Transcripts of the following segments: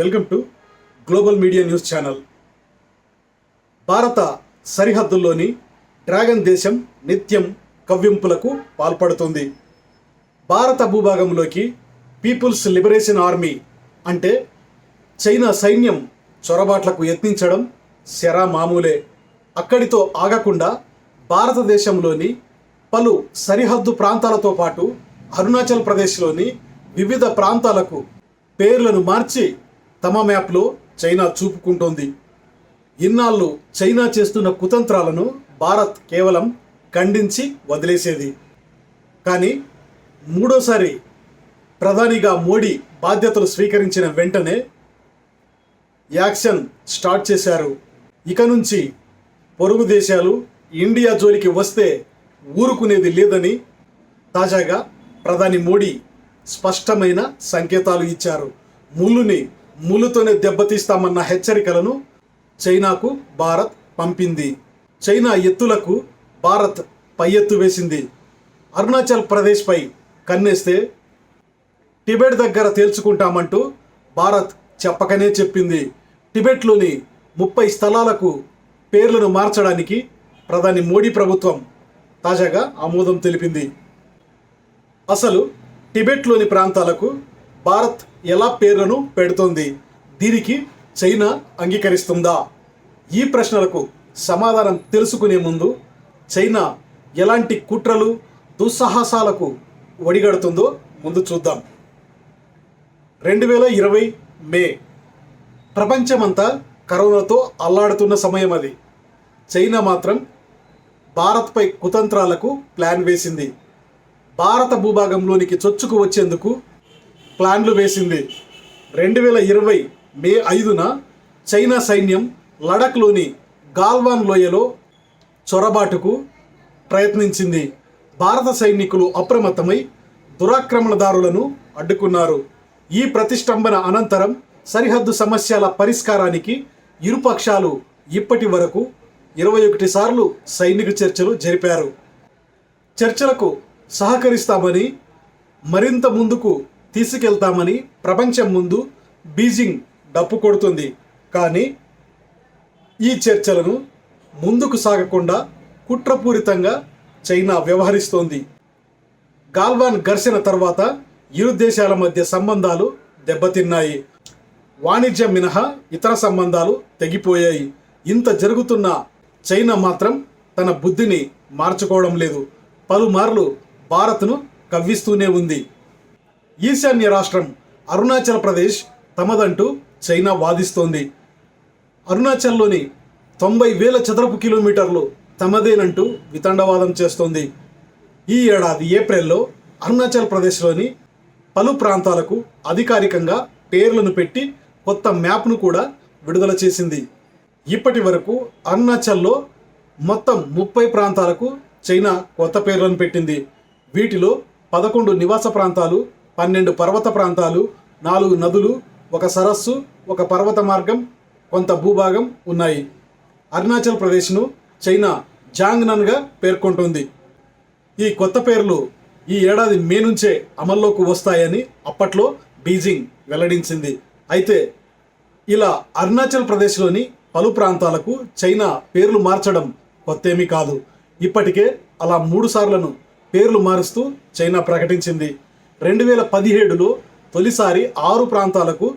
Welcome to global media news channel. భారత సరిహద్దుల్లోని dragon దేశం నిత్యం కవ్వింపులకు పాల్పడుతుంది. భారత భూభాగంలోకి పీపుల్స్ లిబరేషన్ ఆర్మీ అంటే చైనా సైన్యం చొరబాట్లకు యత్నించడం శరా మామూలే. అక్కడితో ఆగకుండా భారతదేశంలోని పలు సరిహద్దు ప్రాంతాలతో పాటు అరుణాచల్ ప్రదేశ్లోని వివిధ ప్రాంతాలకు పేర్లను మార్చి తమ మ్యాప్లో చైనా చూపుకుంటోంది. ఇన్నాళ్ళు చైనా చేస్తున్న కుతంత్రాలను భారత్ కేవలం ఖండించి వదిలేసేది. కానీ మూడోసారి ప్రధానిగా మోడీ బాధ్యతలు స్వీకరించిన వెంటనే యాక్షన్ స్టార్ట్ చేశారు. ఇక నుంచి పొరుగు దేశాలు ఇండియా జోలికి వస్తే ఊరుకునేది లేదని తాజాగా ప్రధాని మోడీ స్పష్టమైన సంకేతాలు ఇచ్చారు. ముళ్ళుని ములుతోనే దెబ్బతీస్తామన్న హెచ్చరికలను చైనాకు భారత్ పంపింది. చైనా ఎత్తులకు భారత్ పై ఎత్తు వేసింది. అరుణాచల్ ప్రదేశ్పై కన్నేస్తే టిబెట్ దగ్గర తేల్చుకుంటామంటూ భారత్ చెప్పకనే చెప్పింది. టిబెట్లోని ముప్పై స్థలాలకు పేర్లను మార్చడానికి ప్రధాని మోడీ ప్రభుత్వం తాజాగా ఆమోదం తెలిపింది. అసలు టిబెట్లోని ప్రాంతాలకు భారత్ ఎలా పేర్లను పెడుతోంది? దీనికి చైనా అంగీకరిస్తుందా? ఈ ప్రశ్నలకు సమాధానం తెలుసుకునే ముందు చైనా ఎలాంటి కుట్రలు దుస్సాహసాలకు ఒడిగడుతుందో ముందు చూద్దాం. రెండు వేల ఇరవై మే. ప్రపంచమంతా కరోనాతో అల్లాడుతున్న సమయం అది. చైనా మాత్రం భారత్పై కుతంత్రాలకు ప్లాన్ వేసింది. భారత భూభాగంలోనికి చొచ్చుకు వచ్చేందుకు ప్లాన్లు వేసింది. రెండు వేల ఇరవై మే ఐదున చైనా సైన్యం లడఖ్లోని గాల్వాన్ లోయలో చొరబాటుకు ప్రయత్నించింది. భారత సైనికులు అప్రమత్తమై దురాక్రమణదారులను అడ్డుకున్నారు. ఈ ప్రతిష్టంభన అనంతరం సరిహద్దు సమస్యల పరిష్కారానికి ఇరుపక్షాలు ఇప్పటి వరకు ఇరవై ఒకటి సార్లు సైనిక చర్చలు జరిపారు. చర్చలకు సహకరిస్తామని మరింత ముందుకు తీసుకెళ్తామని ప్రపంచం ముందు బీజింగ్ డప్పు కొడుతుంది. కానీ ఈ చర్చలను ముందుకు సాగకుండా కుట్రపూరితంగా చైనా వ్యవహరిస్తోంది. గాల్వాన్ ఘర్షణ తర్వాత ఇరు దేశాల మధ్య సంబంధాలు దెబ్బతిన్నాయి. వాణిజ్యం మినహా ఇతర సంబంధాలు తెగిపోయాయి. ఇంత జరుగుతున్న చైనా మాత్రం తన బుద్ధిని మార్చుకోవడం లేదు. పలుమార్లు భారత్ను కవ్విస్తూనే ఉంది. ఈశాన్య రాష్ట్రం అరుణాచల్ ప్రదేశ్ తమదంటూ చైనా వాదిస్తోంది. అరుణాచల్లోని తొంభై వేల చదరపు కిలోమీటర్లు తమదేనంటూ వితండవాదం చేస్తోంది. ఈ ఏడాది ఏప్రిల్లో అరుణాచల్ ప్రదేశ్లోని పలు ప్రాంతాలకు అధికారికంగా పేర్లను పెట్టి కొత్త మ్యాప్ను కూడా విడుదల చేసింది. ఇప్పటి వరకు అరుణాచల్లో మొత్తం ముప్పై ప్రాంతాలకు చైనా కొత్త పేర్లను పెట్టింది. వీటిలో పదకొండు నివాస ప్రాంతాలు పన్నెండు పర్వత ప్రాంతాలు నాలుగు నదులు ఒక సరస్సు ఒక పర్వత మార్గం కొంత భూభాగం ఉన్నాయి. అరుణాచల్ ప్రదేశ్ను చైనా జాంగ్నన్గా పేర్కొంటుంది. ఈ కొత్త పేర్లు ఈ ఏడాది మే నుంచే అమల్లోకి వస్తాయని అప్పట్లో బీజింగ్ వెల్లడించింది. అయితే ఇలా అరుణాచల్ ప్రదేశ్లోని పలు ప్రాంతాలకు చైనా పేర్లు మార్చడం కొత్తేమీ కాదు. ఇప్పటికే అలా మూడు సార్లను పేర్లు మారుస్తూ చైనా ప్రకటించింది. రెండు వేల పదిహేడులో తొలిసారి ఆరు ప్రాంతాలకు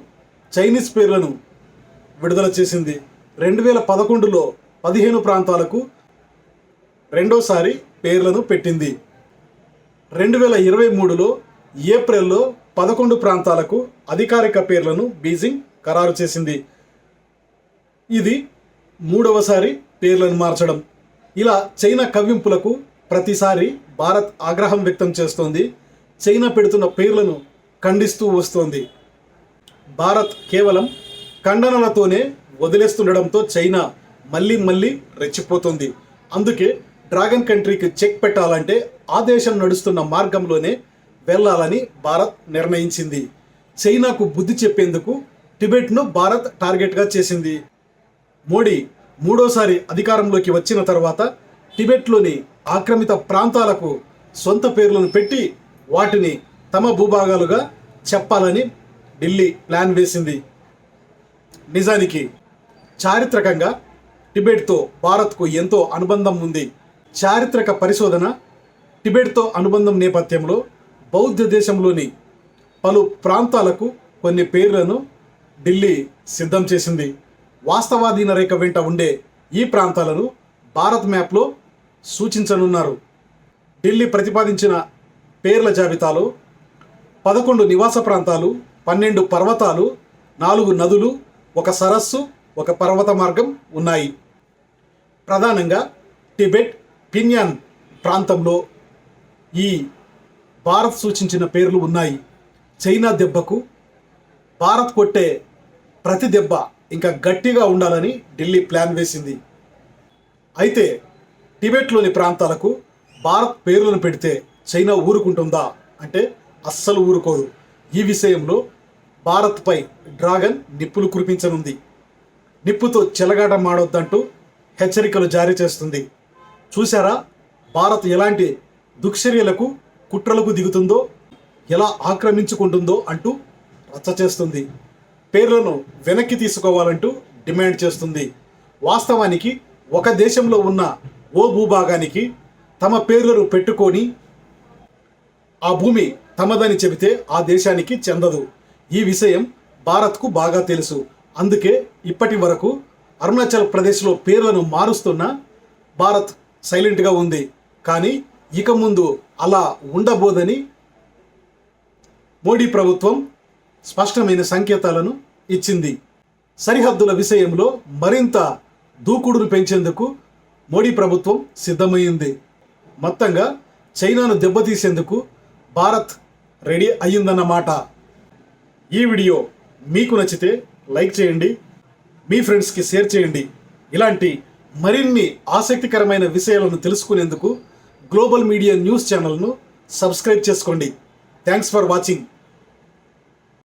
చైనీస్ పేర్లను విడుదల చేసింది. రెండు వేల పదకొండులో పదిహేను ప్రాంతాలకు రెండోసారి పేర్లను పెట్టింది. రెండు వేల ఇరవై మూడులో ఏప్రిల్లో పదకొండు ప్రాంతాలకు అధికారిక పేర్లను బీజింగ్ ఖరారు చేసింది. ఇది మూడవసారి పేర్లను మార్చడం. ఇలా చైనా కవ్వింపులకు ప్రతిసారి భారత్ ఆగ్రహం వ్యక్తం చేస్తోంది. చైనా పెడుతున్న పేర్లను ఖండిస్తూ వస్తోంది. భారత్ కేవలం ఖండనలతోనే వదిలేస్తుండడంతో చైనా మళ్ళీ మళ్ళీ రెచ్చిపోతుంది. అందుకే డ్రాగన్ కంట్రీకి చెక్ పెట్టాలంటే ఆ దేశం నడుస్తున్న మార్గంలోనే వెళ్ళాలని భారత్ నిర్ణయించింది. చైనాకు బుద్ధి చెప్పేందుకు టిబెట్ను భారత్ టార్గెట్గా చేసింది. మోడీ మూడోసారి అధికారంలోకి వచ్చిన తర్వాత టిబెట్లోని ఆక్రమిత ప్రాంతాలకు సొంత పేర్లను పెట్టి వాటిని తమ భూభాగాలుగా చెప్పాలని ఢిల్లీ ప్లాన్ వేసింది. నిజానికి చారిత్రకంగా టిబెట్తో భారత్కు ఎంతో అనుబంధం ఉంది. చారిత్రక పరిశోధన టిబెట్తో అనుబంధం నేపథ్యంలో బౌద్ధ దేశంలోని పలు ప్రాంతాలకు కొన్ని పేర్లను ఢిల్లీ సిద్ధం చేసింది. వాస్తవాధీన రేఖ వెంట ఉండే ఈ ప్రాంతాలను భారత్ మ్యాప్లో సూచించనున్నారు. ఢిల్లీ ప్రతిపాదించిన పేర్ల జాబితాలో పదకొండు నివాస ప్రాంతాలు పన్నెండు పర్వతాలు నాలుగు నదులు ఒక సరస్సు ఒక పర్వత మార్గం ఉన్నాయి. ప్రధానంగా టిబెట్ పిన్యాన్ ప్రాంతంలో ఈ భారత్ సూచించిన పేర్లు ఉన్నాయి. చైనా దెబ్బకు భారత్ కొట్టే ప్రతి దెబ్బ ఇంకా గట్టిగా ఉండాలని ఢిల్లీ ప్లాన్ వేసింది. అయితే టిబెట్లోని ప్రాంతాలకు భారత్ పేర్లను పెడితే చైనా ఊరుకుంటుందా అంటే అస్సలు ఊరుకోదు. ఈ విషయంలో భారత్పై డ్రాగన్ నిప్పులు కురిపించనుంది. నిప్పుతో చెలగాట మాడొద్దంటూ హెచ్చరికలు జారీ చేస్తుంది. చూశారా? భారత్ ఎలాంటి దుశ్చర్యలకు కుట్రలకు దిగుతుందో ఎలా ఆక్రమించుకుంటుందో అంటూ రచ్చ చేస్తుంది. పేర్లను వెనక్కి తీసుకోవాలంటూ డిమాండ్ చేస్తుంది. వాస్తవానికి ఒక దేశంలో ఉన్న ఓ భూభాగానికి తమ పేర్లను పెట్టుకొని ఆ భూమి తమదని చెబితే ఆ దేశానికి చెందదు. ఈ విషయం భారత్కు బాగా తెలుసు. అందుకే ఇప్పటి వరకు అరుణాచల్ ప్రదేశ్లో పేర్లను మారుస్తున్న భారత్ సైలెంట్గా ఉంది. కానీ ఇక ముందు అలా ఉండబోదని మోడీ ప్రభుత్వం స్పష్టమైన సంకేతాలను ఇచ్చింది. సరిహద్దుల విషయంలో మరింత దూకుడును పెంచేందుకు మోడీ ప్రభుత్వం సిద్ధమైంది. మొత్తంగా చైనాను దెబ్బతీసేందుకు భారత్ రెడీ అయ్యిందన్నమాట ఈ వీడియో మీకు నచ్చితే లైక్ చేయండి మీ ఫ్రెండ్స్కి షేర్ చేయండి. ఇలాంటి మరిన్ని ఆసక్తికరమైన విషయాలను తెలుసుకునేందుకు గ్లోబల్ మీడియా న్యూస్ ఛానల్ను సబ్స్క్రైబ్ చేసుకోండి. Thanks for watching.